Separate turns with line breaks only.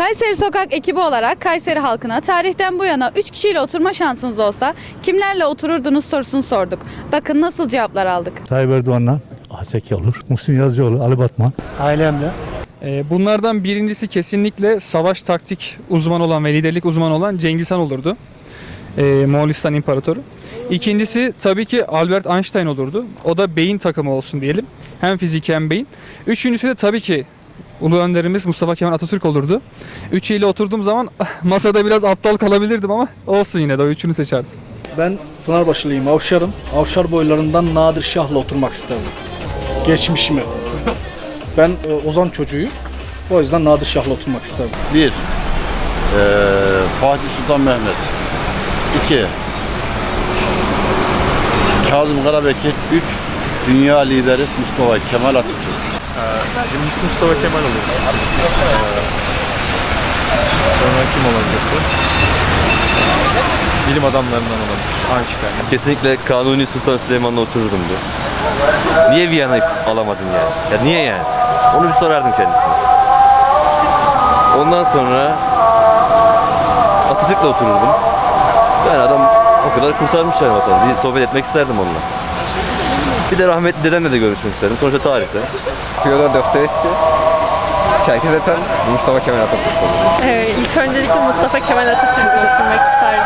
Kayseri Sokak ekibi olarak Kayseri halkına tarihten bu yana 3 kişiyle oturma şansınız olsa kimlerle otururdunuz sorusunu sorduk. Bakın nasıl cevaplar aldık.
Tayyip Erdoğan'la Aseki olur. Muhsin Yazıcıoğlu, Ali Batman.
Ailemle.
Ee, Bunlardan birincisi kesinlikle savaş taktik uzmanı olan ve liderlik uzmanı olan Cengiz Han olurdu. Ee, Moğolistan İmparatoru. İkincisi tabii ki Albert Einstein olurdu. O da beyin takımı olsun diyelim. Hem fizik hem beyin. Üçüncüsü de tabii ki Ulu Önderimiz Mustafa Kemal Atatürk olurdu. Üçüyle oturduğum zaman masada biraz aptal kalabilirdim ama olsun yine de o üçünü seçerdim.
Ben Pınarbaşılıyım, Avşar'ım. Avşar boylarından Nadir Şah'la oturmak isterdim. Geçmişimi. Ben e, Ozan çocuğuyum. O yüzden Nadir Şah'la oturmak isterdim.
1. Ee, Fatih Sultan Mehmet 2. Kazım Karabekir 3. Dünya lideri Mustafa Kemal Atatürk.
Birincisi Mustafa Kemal olur. Sonra kim olabilir? Bilim adamlarından olabilir. Einstein.
Kesinlikle Kanuni Sultan Süleyman'la otururdum diyor. Niye Viyana'yı alamadın yani? Ya niye yani? Onu bir sorardım kendisine. Ondan sonra Atatürk'le otururdum. Yani adam o kadar kurtarmış yani vatanı. Bir sohbet etmek isterdim onunla. Bir de rahmetli dedemle de görüşmek isterdim. Sonuçta tarihte.
Fyodor Dostoyevski. Çerkezeten Mustafa Kemal Atatürk.
Ee, ilk öncelikle Mustafa Kemal Atatürk'le oturmak isterdim.